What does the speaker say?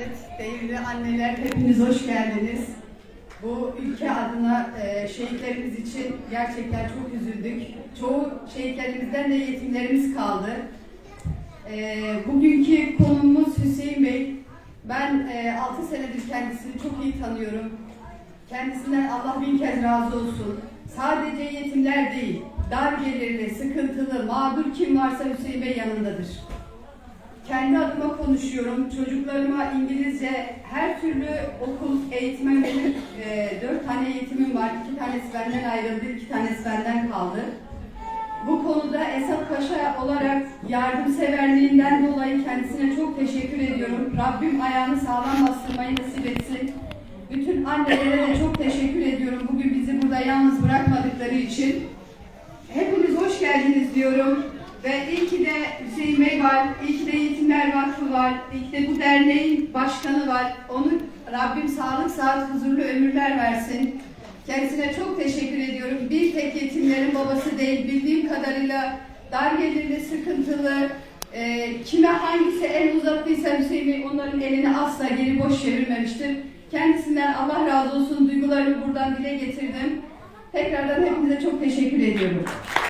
Evet, değerli anneler hepiniz hoş geldiniz. Bu ülke adına e, şehitlerimiz için gerçekten çok üzüldük. Çoğu şehitlerimizden de yetimlerimiz kaldı. E, bugünkü konumuz Hüseyin Bey. Ben e, 6 senedir kendisini çok iyi tanıyorum. Kendisinden Allah bin kez razı olsun. Sadece yetimler değil, dar gelirli, sıkıntılı, mağdur kim varsa Hüseyin Bey yanındadır. Konuşuyorum. Çocuklarıma İngilizce her türlü okul eğitime verir. E, dört tane eğitimim var. İki tanesi benden ayrıldı, iki tanesi benden kaldı. Bu konuda Esat Paşa olarak yardımseverliğinden dolayı kendisine çok teşekkür ediyorum. Rabbim ayağını sağlam bastırmayı nasip etsin. Bütün annelere de çok teşekkür ediyorum. Bugün bizi burada yalnız bırakmadıkları için. Hepiniz hoş geldiniz diyorum. Ve iyi ki de Hüseyin Bey var, iyi ki de Yetimler Vakfı var, de bu derneğin başkanı var. Onu Rabbim sağlık, saat, huzurlu ömürler versin. Kendisine çok teşekkür ediyorum. Bir tek yetimlerin babası değil, bildiğim kadarıyla dar gelirli, sıkıntılı, e, kime hangisi el uzattıysa Hüseyin onların elini asla geri boş çevirmemiştir. Kendisinden Allah razı olsun duygularımı buradan dile getirdim. Tekrardan hepinize çok teşekkür ediyorum.